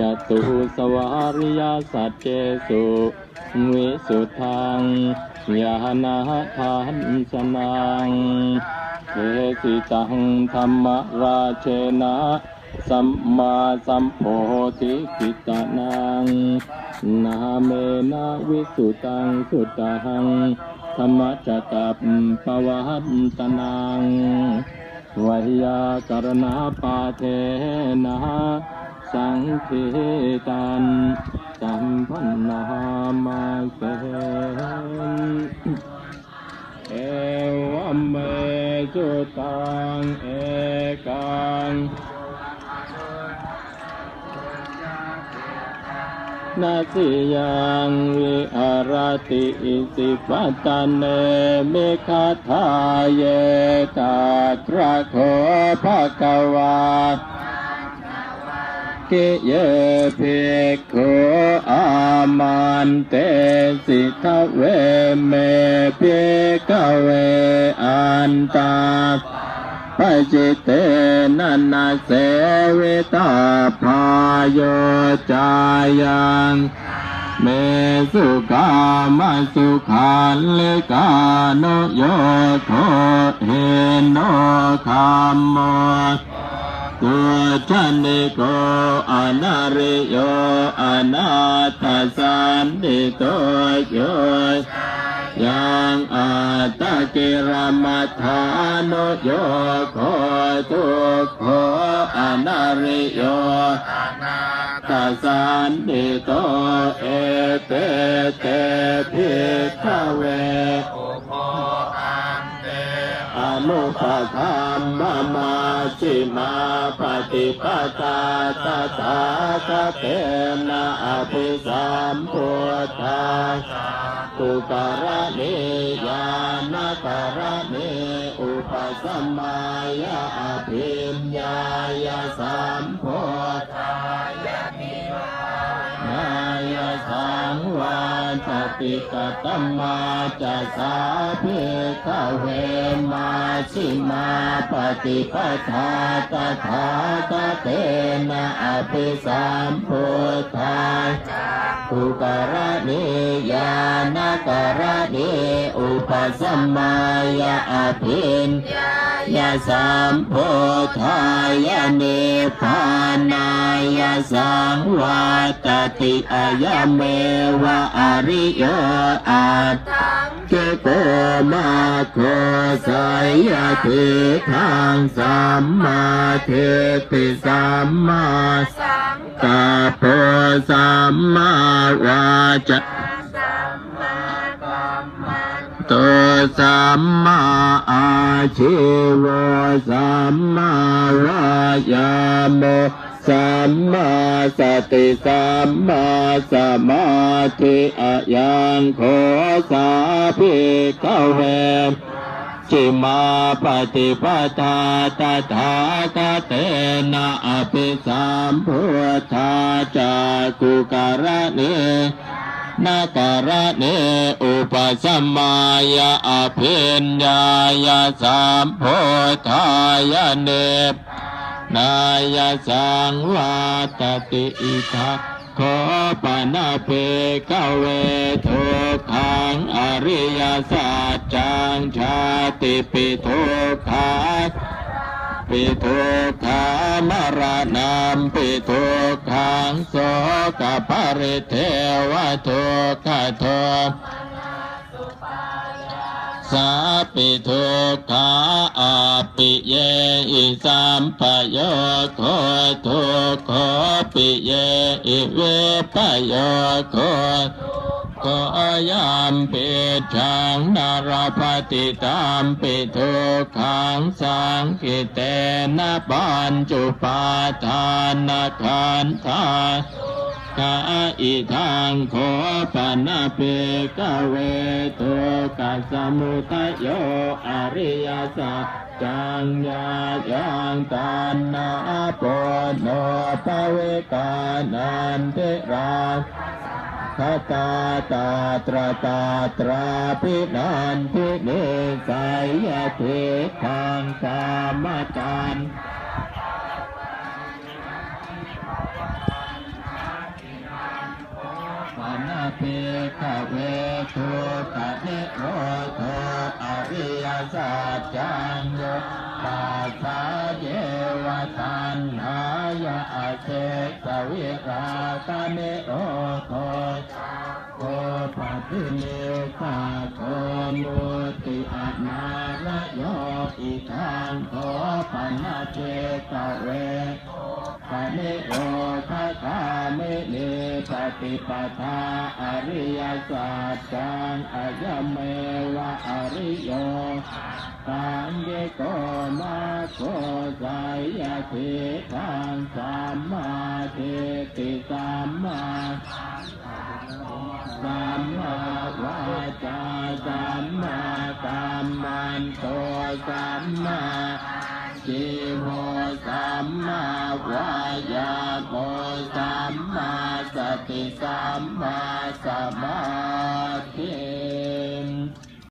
จตุสวาริยสัจเจสุวิสุทธังยานาทานสนังเอสิตังธรรมราเชนะสัมมาสัมโพธิกิตานัง นาเมนะวิสุตังสุตังธรรมจตับปวัตตนัง วยากรณาปาเทนะสังเทตันจัมพันนามาเสเอวเมจุตังเอ นาสิยังวิหารติอิสิปัตตนเมิคาทาเยตาตระโคภะกวากิเยภิกขุอามันเตสิทเวเมภิกเวอันตา ปจิตเตนันนาเสวิตาพายโยจายังเมสุกามาสุขันลิกาโนโยโทเฮโนคามโมตัวชันนิโกอนาริโยอนาตสันติโตโย ยังอาตะกิรมัฏฐานุโยโคทุกโขอนาริโยตัสสันติโตเอเตเตภิกขเวอนุปธัมมมาชิมาปฏิปตาตถาคเตนะอภิสัมพุทธา ตุกระเนยานกระเนอุปสัมมายาอภิญญายาสัมโพธายานิวายาสังวา สติกตมมาจะสาเพขเวมาชิมาปฏิปทาตถาคเตนะอภิสัมพุทธาอุกระเนยานกระเนอุปสัมมายาอภินยา สัมโพธายาเนปานายาสังวาตติอายเมวะอริโยอาเกโกมาโคสายาเททางสัมมาเทติสัมมาตาโพสัมมาวาจา ตัสัมมาอาชีวะสัมมาวายามโมสัมมาสติสัมมาสมาธิอะยังโคสาภิกเวจิมาปฏิปทาตถาคเตนะอภิสัมพุทธาจากกุการะเน นาการะเนอุปสัมมายาอภิญญายาสัมโพธายาเนปนายสังวาตติอิทัคขอปนาเปกเวทุกขังอริยสัจจังชาติปิทุกขา ปิทุกขามรณามปิทุกขังโสกปริเทวทุกขโทสาปิทุกขาอาปิเยอิสัมปโยโคทุกขปิเยอิเวปโยโค โคยามปิชังนารปฏิตามปิทุกขังสังกิเตนะปัญจุปาทานขันธากาอิทังโคปนาเปกเวโตกัสสมุทัยโยอริยสัจจังยายังตันนาปโนปเวกานันเทรา คตาตาตรตาตราพินานพิเนสายเททางสามกัณเปกเวทุตะเนโรโทอริยสัจจังโยตาสาเยวทันาายาเจตวิราคนิโอโธโกปฏิเนสาโกมุติอนาระโยอิทังโกปัญเจตเว ปนิโอทะคามิเลปฏิปทาอริยสัจจังอายเมวะอริโยตังเยโกมาโกสายาทิทางสัมมาทิฏฐิสัมมาสัมมาวาจาสัมมากัมมันโตสัมมาจิโม สัมมาวายาโมสัมมาสติสัมมาสมาธิ